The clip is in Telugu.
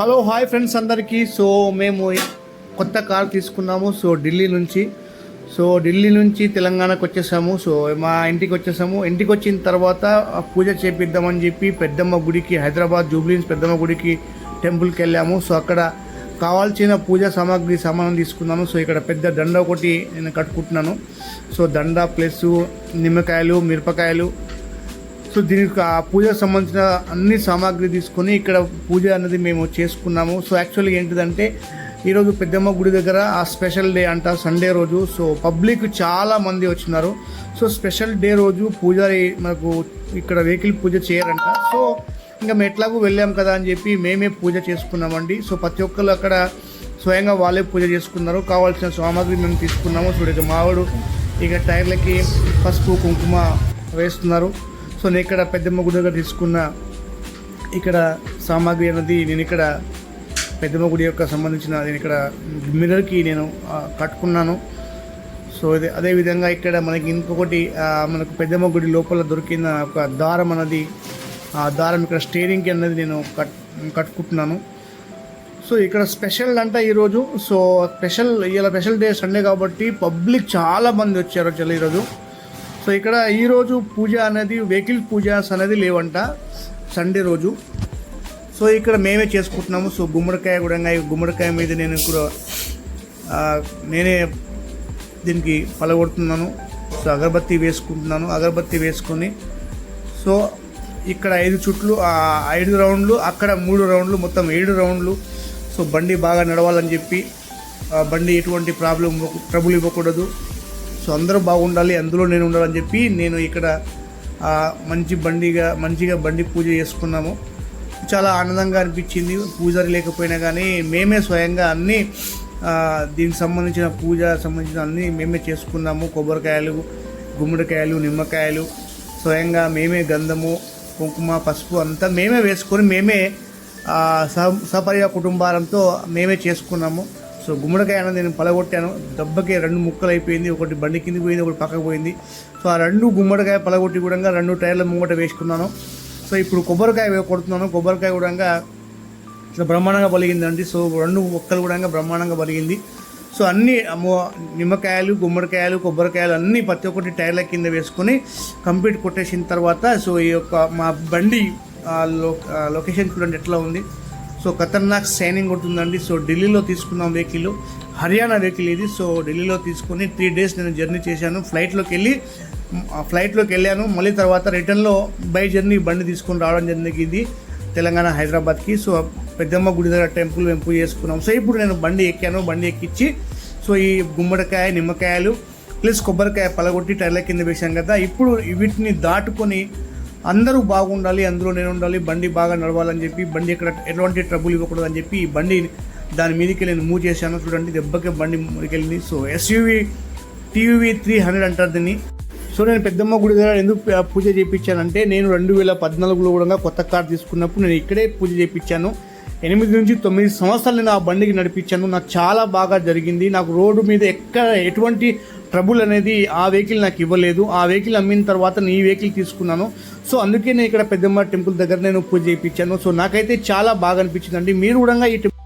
హలో హాయ్ ఫ్రెండ్స్ అందరికీ. సో మేము కొత్త కార్ తీసుకున్నాము. సో ఢిల్లీ నుంచి. సో ఢిల్లీ నుంచి తెలంగాణకు వచ్చేసాము. సో మా ఇంటికి వచ్చేసాము. ఇంటికి వచ్చిన తర్వాత పూజ చేపిద్దామని చెప్పి పెద్దమ్మ గుడికి హైదరాబాద్ జూబ్లీన్స్ పెద్దమ్మ గుడికి టెంపుల్కి వెళ్ళాము. సో అక్కడ కావాల్సిన పూజా సామాగ్రి సామానం తీసుకున్నాను. సో ఇక్కడ పెద్ద దండ ఒకటి నేను కట్టుకుంటున్నాను. సో దండ ప్లస్ నిమ్మకాయలు మిరపకాయలు సో దీనికి ఆ పూజకు సంబంధించిన అన్ని సామాగ్రి తీసుకొని ఇక్కడ పూజ అనేది మేము చేసుకున్నాము. సో యాక్చువల్లీ ఏంటిదంటే ఈరోజు పెద్దమ్మ గుడి దగ్గర ఆ స్పెషల్ డే అంట సండే రోజు. సో పబ్లిక్ చాలా మంది వచ్చినారు. సో స్పెషల్ డే రోజు పూజారి మనకు ఇక్కడ వెహికల్ పూజ చేయరంట. సో ఇంకా మేము ఎట్లాగూ వెళ్ళాం కదా అని చెప్పి మేమే పూజ చేసుకున్నామండి. సో ప్రతి ఒక్కరు అక్కడ స్వయంగా వాళ్ళే పూజ చేసుకున్నారు. కావాల్సిన సామాగ్రి మేము తీసుకున్నాము. చూడక మావాడు ఇక టైర్లకి పసుపు కుంకుమ వేస్తున్నారు. సో నేను ఇక్కడ పెద్దమ్మ గుడి దగ్గర తీసుకున్న ఇక్కడ సామాగ్రి అనేది నేను ఇక్కడ పెద్దమ్మ గుడి యొక్క సంబంధించిన నేను ఇక్కడ మిర్రర్కి నేను కట్టుకున్నాను. సో ఇది అదేవిధంగా ఇక్కడ మనకి ఇంకొకటి మనకు పెద్దమ్మ గుడి లోపల దొరికిన ఒక దారం అన్నది ఆ దారం ఇక్కడ స్టీరింగ్కి అన్నది నేను కట్ కట్టుకుంటున్నాను. సో ఇక్కడ స్పెషల్ అంట ఈరోజు. సో స్పెషల్ ఇలా స్పెషల్ డే సండే కాబట్టి పబ్లిక్ చాలా మంది వచ్చారు చాలా ఈరోజు. సో ఇక్కడ ఈరోజు పూజ అనేది వెహికల్ పూజాస్ అనేది లేవంట సండే రోజు. సో ఇక్కడ మేమే చేసుకుంటున్నాము. సో గుమ్మడికాయ కూడా ఈ గుమ్మడికాయ మీద నేను కూడా నేనే దీనికి పలగొడుతున్నాను. సో అగరబత్తి వేసుకుంటున్నాను. అగరబత్తి వేసుకొని సో ఇక్కడ ఐదు చుట్లు ఐదు రౌండ్లు అక్కడ మూడు రౌండ్లు మొత్తం ఏడు రౌండ్లు. సో బండి బాగా నడవాలని చెప్పి ఆ బండి ఎటువంటి ప్రాబ్లం ట్రబుల్ ఇవ్వకూడదు. సో అందరూ బాగుండాలి అందులో నేను ఉండాలని చెప్పి నేను ఇక్కడ మంచి బండిగా మంచిగా బండి పూజ చేసుకున్నాము. చాలా ఆనందంగా అనిపించింది పూజారి లేకపోయినా కానీ మేమే స్వయంగా అన్నీ దీనికి సంబంధించిన పూజ సంబంధించిన అన్నీ మేమే చేసుకున్నాము. కొబ్బరికాయలు గుమ్మడికాయలు నిమ్మకాయలు స్వయంగా మేమే గంధము కుంకుమ పసుపు అంతా మేమే వేసుకొని మేమే స సహ కుటుంబాలంతో మేమే చేసుకున్నాము. సో గుమ్మడికాయ అనేది నేను పలగొట్టాను. దెబ్బకి రెండు ముక్కలు అయిపోయింది. ఒకటి బండి కిందికి పోయింది ఒకటి పక్కకు పోయింది. సో ఆ రెండు గుమ్మడికాయ పలగొట్టి కూడా రెండు టైర్ల ముంగట వేసుకున్నాను. సో ఇప్పుడు కొబ్బరికాయ కొడుతున్నాను. కొబ్బరికాయ కూడా ఇట్లా బ్రహ్మాండంగా పలిగిందండి. సో రెండు మొక్కలు కూడా బ్రహ్మాండంగా పలిగింది. సో అన్ని నిమ్మకాయలు గుమ్మడికాయలు కొబ్బరికాయలు అన్నీ ప్రతి ఒక్కటి టైర్ల కింద వేసుకొని కంప్లీట్ కొట్టేసిన తర్వాత సో ఈ యొక్క మా బండి ఆ లో లొకేషన్ చూడండి ఎట్లా ఉంది. సో ఖతర్నాక్ సైనింగ్ ఉంటుందండి సో ఢిల్లీలో తీసుకున్నాం వెహికల్. హర్యానా వెహికల్ ఇది. సో ఢిల్లీలో తీసుకొని త్రీ డేస్ నేను జర్నీ చేశాను. ఫ్లైట్లోకి వెళ్ళి ఆ ఫ్లైట్లోకి వెళ్ళాను. మళ్ళీ తర్వాత రిటర్న్లో బై జర్నీ బండి తీసుకొని రావడం జరిగింది తెలంగాణ హైదరాబాద్కి. సో పెద్దమ్మ గుడి దగ్గర టెంపుల్ వెంపు చేసుకున్నాం. సో ఇప్పుడు నేను బండి ఎక్కాను బండి ఎక్కించి సో ఈ గుమ్మడికాయ నిమ్మకాయలు ప్లస్ కొబ్బరికాయ పలగొట్టి టైర్ల కింద వేసాం కదా. ఇప్పుడు వీటిని దాటుకొని అందరూ బాగుండాలి అందులో నేను ఉండాలి బండి బాగా నడవాలని చెప్పి బండి ఎక్కడ ఎటువంటి ట్రబుల్ ఇవ్వకూడదు అని చెప్పి ఈ బండి దాని మీదకి నేను మూవ్ చేశాను. చూడండి దెబ్బకి బండి ముందుకెళ్ళింది so SUV TV three hundred అంటారు దీన్ని. సో నేను పెద్దమ్మ గుడి దగ్గర ఎందుకు పూజ చేయించానంటే నేను రెండు వేల పద్నాలుగులో కూడా కొత్త కార్ తీసుకున్నప్పుడు నేను ఇక్కడే పూజ చేయించాను ఎనిమిది నుంచి తొమ్మిది సంవత్సరాలు నేను ఆ బండికి నడిపించాను. నాకు చాలా బాగా జరిగింది. నాకు రోడ్డు మీద ఎక్కడ ఎటువంటి ట్రబుల్ అనేది ఆ వెహికల్ నాకు ఇవ్వలేదు. ఆ వెహికల్ అమ్మిన తర్వాత నేను ఈ వెహికల్ తీసుకున్నాను. సో అందుకే నేను ఇక్కడ పెద్దమ్మ టెంపుల్ దగ్గర నేను పూజ చేయించాను. సో నాకైతే చాలా బాగా అనిపించిందండి. మీరు కూడా ఈ టెంపుల్